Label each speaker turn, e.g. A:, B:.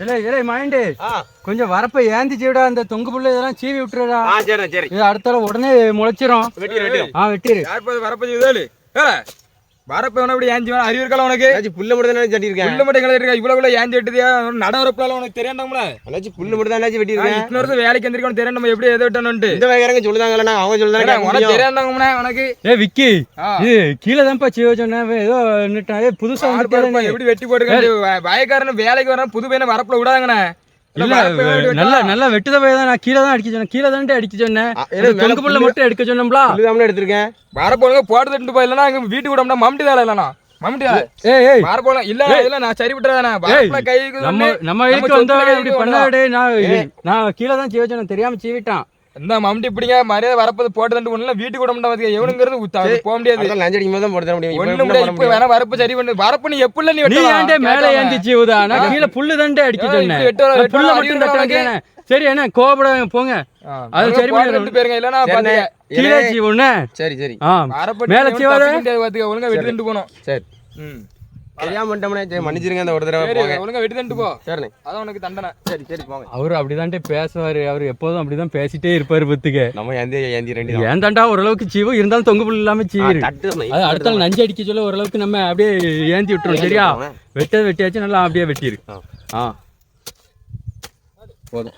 A: இல்லை இல்லை மைண்டு கொஞ்சம் வரப்ப ஏந்தி சீவிடா அந்த தொங்கு புள்ள இதெல்லாம் சீவி விட்டுறடா
B: ஆ சரிண்ணே சரி.
A: இது அடுத்தால உடனே முளைச்சிரும்.
B: வெட்டி வெட்டி
A: ஆ
C: பார்த்து வரப்ப செய்யுதேலு ஏல வரப்ப வேணா இப்படி ஏஞ்சி வேணா அறிவு இருக்கலாம் உனக்கு?
B: அண்ணாச்சி புல்ல மட்டும் தானே வெட்டியிருக்கேன்.
C: புல்லு மட்டும் இருக்கா இவ்வளவு ஏஞ்சி வெட்டுதியா நட வரப்பெல்லாம் உனக்கு தெரியாண்டாங்களா
B: அண்ணாச்சி புல்லு மட்டும் தான் வெட்டியிருக்கேன்.
C: இத்தனை வருஷம் வேலைக்கு எந்திரிக்கணும் தெரியும் நம்ம எப்படி எதை விட்டணும்ட்டு
B: இந்த வகையாரங்க அவங்க சொல்லுதாங்க
C: உனக்கு தெரியாண்டாங்கம்னா உனக்கு?
A: ஏ விக்கி. இது கீழே தான்ப்பா சீவ சொன்னேன் ஏதோ நிட்டான் ஏ புதுசா.
C: எப்படி வெட்டி போட்டுக்க வயக்காரன் வேலைக்கு வரணும் புது பையனை வரப்புல விடாங்கண்ணே
A: நல்லா நல்லா வெட்டுத போய் தான் நான் கீழே தான் அடிக்க சொன்னேன். கீழே தான் அடிக்க சொன்னேன். தொங்கு புள்ள மட்டும் எடுக்க சொன்னோம்ல.
B: புல்லு எடுத்திருக்கேன்.
C: வரப்போங்க போட்டு தட்டு போய் இல்லைன்னா அங்க வீட்டுக்கு விட மம்டி வேலை இல்லைண்ணா. மம்டி
A: ஏய் ஏய்
C: வரப்போல இல்ல இல்ல நான் சரி விட்டுறதானே வரப்புல கை
A: நம்ம நம்ம வீட்டுக்கு வந்தவங்க இப்படி பண்ணாடே நான் நான் கீழே தான் தெரியாம சீவிட்டான்.
C: இந்த மம்டி இப்படிங்க மரியாதை வரப்பது போட்டு தண்டு ஒண்ணு வீட்டுக்கு விட மாட்டா எவனுங்கிறது போக முடியாது.
B: லஞ்சம் அடிக்கும் போது போட்டு முடியும்.
C: ஒண்ணு முடியாது இப்ப வேணா வரப்பு சரி பண்ணு. வரப்பு நீ எப்படி நீ
A: நீ? ஏன்டே மேல
C: கேட்காம.
A: ஏந்தி சீவுதா நான் கீழே புல்லு தான்டே அடிக்க சொன்னேன். புல்ல மட்டும் தட்ட
C: இருக்கா
A: வேண்டியதானே சரி என்ன கோபப்படாதீங்க போங்க. அது சரி பண்ணி
C: ரெண்டு பேருங்க இல்லைன்னா
B: சரிண்ணே.
C: பாத்துக்க.
A: கீழே. சீவுண்ணே
B: சரி சரி.
A: மேல
C: பாத்துக்க. ஒழுங்கா வெட்டி தண்டு போகணும்.
B: சரி.
C: ம்.
B: தெரியாம பண்ணிட்டோம்னே சரி மன்னிச்சிருங்க அந்த ஒரு தடவை
C: சரி
B: போங்க.
C: ஒழுங்கா வெட்டி தண்டு போ.
B: சரிண்ணே.
C: அதான் உனக்கு தண்டனை.
B: சரி சரி போங்க.
A: அவரு அப்படிதான்டே பேசுவாரு. அவர் எப்போதும் அப்படிதான் பேசிட்டே இருப்பாரு பத்துக்க.
B: நம்ம எந்த ஏந்தி ரெண்டு
A: ஏன் தாண்டா ஓரளவுக்கு சீவு? இருந்தாலும் தொங்கு புல் இல்லாம
B: தான்
A: அது அடுத்தால நஞ்சு அடிக்க சொல்ல ஓரளவுக்கு நம்ம அப்படியே ஏந்தி விட்டுரும் சரியா? வெட்டது வெட்டியாச்சு நல்லா அப்படியே வெட்டிரு
B: ஆ.
A: ஆ. போதும்.